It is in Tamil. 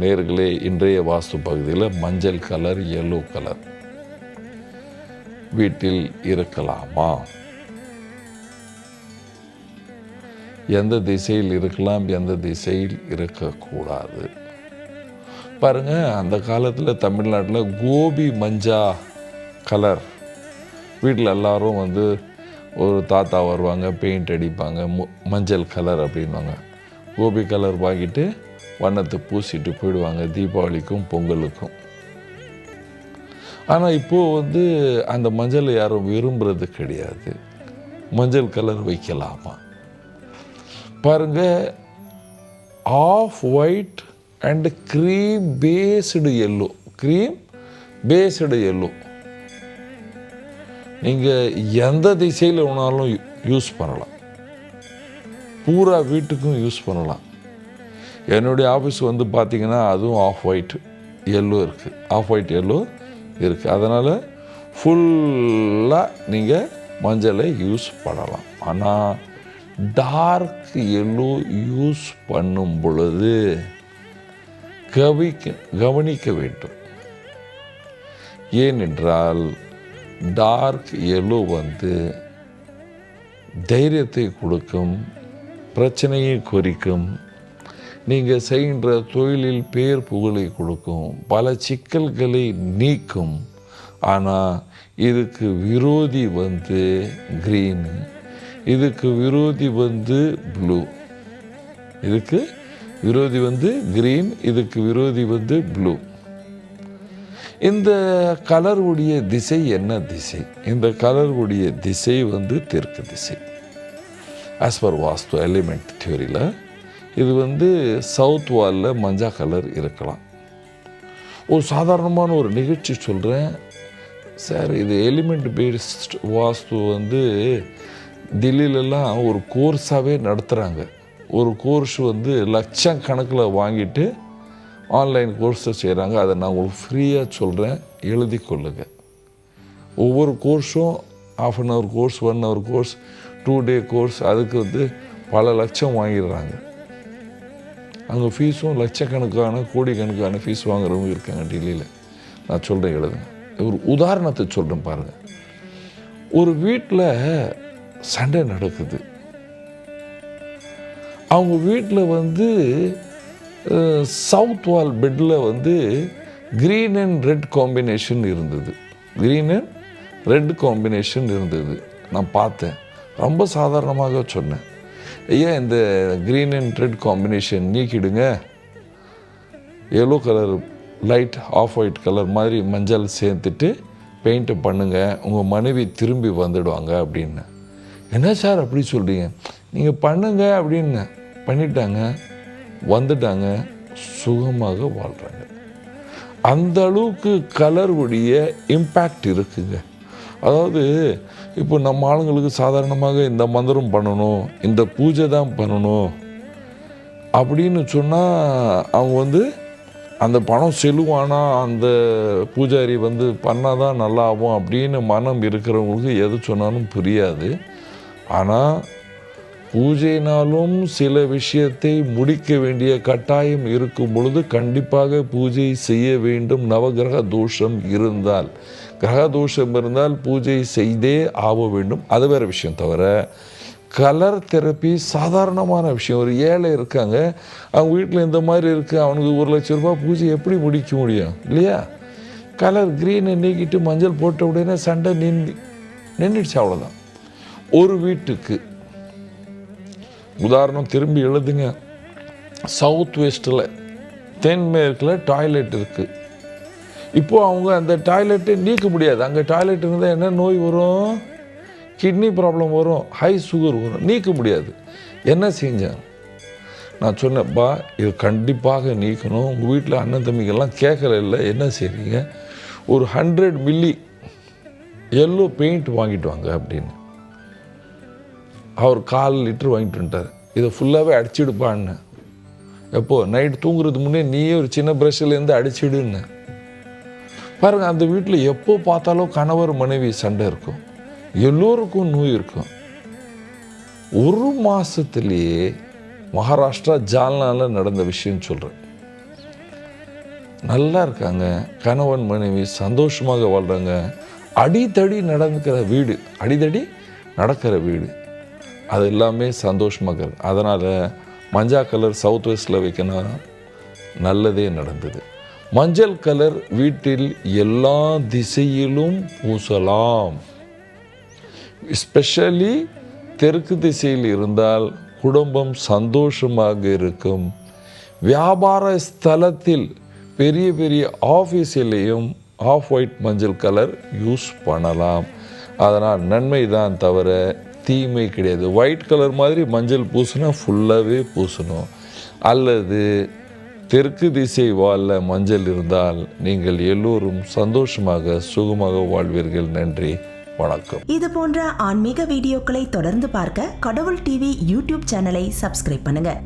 நேர்களே இன்றைய வாஸ்து பகுதியில் மஞ்சள் கலர் எல்லோ கலர். வீட்டில் இருக்கலாமா? எந்த திசையில் இருக்கலாம் எந்த திசையில் இருக்கக்கூடாது. பாருங்க அந்த காலத்தில் தமிழ்நாட்டில் கோபி மஞ்சா கலர். வீட்டில் எல்லாரும் வந்து ஒரு தாத்தா வருவாங்க பெயிண்ட் அடிப்பாங்க மஞ்சள் கலர் அப்படின்வாங்க கோபி கலர் வாங்கிட்டு வண்ணத்தை பூசிட்டு போயிடுவாங்க தீபாவளிக்கும் பொங்கலுக்கும். ஆனால் இப்போது வந்து அந்த மஞ்சளை யாரும் விரும்புறது கிடையாது. மஞ்சள் கலர் வைக்கலாமா? பாருங்க off white and cream based yellow cream based yellow நீங்கள் எந்த திசையில் வேணாலும் யூஸ் பண்ணலாம். பூரா வீட்டுக்கும் யூஸ் பண்ணலாம். என்னுடைய ஆஃபீஸ் வந்து பார்த்திங்கன்னா அதுவும் ஆஃப் ஒயிட் எல்லோ இருக்குது ஆஃப் ஒயிட் எல்லோ இருக்குது அதனால் ஃபுல்லாக நீங்கள் மஞ்சளை யூஸ் பண்ணலாம். ஆனால் டார்க் எல்லோ யூஸ் பண்ணும் பொழுது கவிக்க கவனிக்க வேண்டும். ஏனென்றால் டார்க் எல்லோ வந்து தைரியத்தை கொடுக்கும் பிரச்சனையை குறிக்கும் நீங்கள் செய்கின்ற தொழிலில் பேர் புகழை கொடுக்கும். பல சிக்கல்களை நீக்கும். ஆனால் இதுக்கு விரோதி வந்து க்ரீனு இதுக்கு விரோதி வந்து ப்ளூ இதுக்கு விரோதி வந்து க்ரீன் இதுக்கு விரோதி வந்து ப்ளூ இந்த கலருடைய திசை என்ன திசை? இந்த கலருடைய திசை வந்து தெற்கு திசை. ஆஸ் பர் வாஸ்து எலிமெண்ட் தியோரியில் இது வந்து சவுத் வாலில் மஞ்சா கலர் இருக்கலாம். ஒரு சாதாரணமான ஒரு நிகழ்ச்சி சொல்கிறேன் சார் இது எலிமெண்ட் பேஸ்ட் வாஸ்து வந்து டெல்லியிலலாம் ஒரு கோர்ஸாகவே நடத்துகிறாங்க ஒரு கோர்ஸ் வந்து லட்சம் கணக்கில் வாங்கிட்டு ஆன்லைன் கோர்ஸை செய்கிறாங்க அதை நான் உங்களுக்கு ஃப்ரீயாக சொல்கிறேன் எழுதி கொள்ளுங்கள் ஒவ்வொரு கோர்ஸும் half an hour course one hour course two day course அதுக்கு வந்து பல லட்சம் வாங்கிடுறாங்க. அங்கே ஃபீஸும் லட்சக்கணக்கான கோடிக்கணக்கான ஃபீஸ் வாங்குறவங்க இருக்காங்க டெல்லியில். நான் சொல்கிறேன் எழுதுங்க. ஒரு உதாரணத்தை சொல்கிறேன் பாருங்கள் ஒரு வீட்டில் சண்டை நடக்குது. அவங்க வீட்டில் வந்து சவுத் வால் பெட்டில் வந்து க்ரீன் அண்ட் ரெட் காம்பினேஷன் இருந்தது. க்ரீன் அண்ட் ரெட் காம்பினேஷன் இருந்தது. நான் பார்த்தேன். ரொம்ப சாதாரணமாக சொன்னேன். ஐயா இந்த green and red combination நீக்கிடுங்க? Yellow colour light off white colour மாதிரி மஞ்சள் சேர்த்துட்டு பெயிண்ட்டை பண்ணுங்கள் உங்கள் மனைவி திரும்பி வந்துடுவாங்க அப்படின்னு. என்ன சார் அப்படி சொல்கிறீங்க நீங்கள் பண்ணுங்க அப்படின்னு பண்ணிட்டாங்க. வந்துட்டாங்க. சுகமாக வாழ்கிறாங்க அந்த அளவுக்கு கலருடைய இம்பேக்ட் இருக்குங்க. அதாவது இப்போ நம்ம ஆளுங்களுக்கு சாதாரணமாக இந்த மந்திரம் பண்ணணும் இந்த பூஜை தான் பண்ணணும் அப்படின்னு சொன்னால் அவங்க வந்து அந்த பணம் செல்லுவானா அந்த பூஜாரி வந்து பண்ணால் தான் நல்லா ஆகும் அப்படின்னு மனம் இருக்கிறவங்களுக்கு எது சொன்னாலும் புரியாது. ஆனால் பூஜைனாலும் சில விஷயத்தை முடிக்க வேண்டிய கட்டாயம் இருக்கும் பொழுது கண்டிப்பாக பூஜை செய்ய வேண்டும். நவகிரக தோஷம் இருந்தால். கிரக தோஷம் இருந்தால் பூஜை செய்தே ஆக வேண்டும். அது வேறு விஷயம் தவிர கலர் தெரப்பி சாதாரணமான விஷயம். ஒரு ஏழை இருக்காங்க அவங்க வீட்டில் இந்த மாதிரி இருக்குது அவனுக்கு ஒரு லட்ச ரூபாய் பூஜை எப்படி முடிக்க முடியும்? இல்லையா? கலர் க்ரீனை நீக்கிட்டு மஞ்சள் போட்ட உடனே சண்டை நின்று நின்றுடுச்சு அவ்வளோதான் ஒரு வீட்டுக்கு உதாரணம் திரும்பி எழுதுங்க. சவுத் வெஸ்ட்டில் தென்மேற்கில் டாய்லெட் இருக்குது இப்போ அவங்க அந்த டாய்லெட்டை நீக்க முடியாது. அங்கே டாய்லெட் இருந்தால் என்ன நோய் வரும்? கிட்னி ப்ராப்ளம் வரும். ஹை சுகர் வரும். நீக்க முடியாது. என்ன செஞ்சேன்? நான் சொன்னேன்ப்பா இது கண்டிப்பாக நீக்கணும். உங்கள் வீட்டில் அண்ணன் தம்பிக்கெல்லாம் கேட்கல இல்லை. என்ன செய்கிறீங்க ஒரு ஹண்ட்ரட் மில்லி எல்லோ பெயிண்ட் வாங்கிட்டு வாங்க அப்படின்னு. அவர் கால் லிட்டர் வாங்கிட்டு வந்துட்டார். இதை ஃபுல்லாகவே அடிச்சிடுப்பான்னு எப்போது நைட் தூங்குறதுக்கு முன்னே நீயே ஒரு சின்ன ப்ரஷ்லேருந்து அடிச்சிடுன்னு. பாருங்கள் அந்த வீட்டில் எப்போ பார்த்தாலும் கணவர் மனைவி சண்டை இருக்கும். எல்லோருக்கும் நோய் இருக்கும். ஒரு மாதத்துலேயே மகாராஷ்டிரா ஜால்னால நடந்த விஷயம் சொல்கிறேன் நல்லா இருக்காங்க. கணவன் மனைவி சந்தோஷமாக வாழ்கிறாங்க அடித்தடி நடந்துக்கிற வீடு அடிதடி நடக்கிற வீடு. அது எல்லாமே சந்தோஷமாக இருக்குது அதனால் மஞ்சா கலர் சவுத் வெஸ்டில் வைக்கணும் நல்லதே நடந்தது. மஞ்சள் கலர் வீட்டில் எல்லா திசையிலும் பூசலாம். ஸ்பெஷலி தெற்கு திசையில் இருந்தால் குடும்பம் சந்தோஷமாக இருக்கும். வியாபார ஸ்தலத்தில் பெரிய பெரிய ஆஃபீஸிலையும் ஆஃப் ஒயிட் மஞ்சள் கலர் யூஸ் பண்ணலாம். அதனால் நன்மை தான் தவிர தீமை கிடையாது. ஒயிட் கலர் மாதிரி மஞ்சள் பூசினா ஃபுல்லாகவே பூசணும். அல்லது தெற்கு திசை வாழ மஞ்சள் இருந்தால் நீங்கள் எல்லோரும் சந்தோஷமாக சுகமாக வாழ்வீர்கள். நன்றி. வணக்கம். இது போன்ற ஆன்மீக வீடியோக்களை தொடர்ந்து பார்க்க கடவுள் டிவி யூடியூப் சேனலை சப்ஸ்கிரைப் பண்ணுங்க.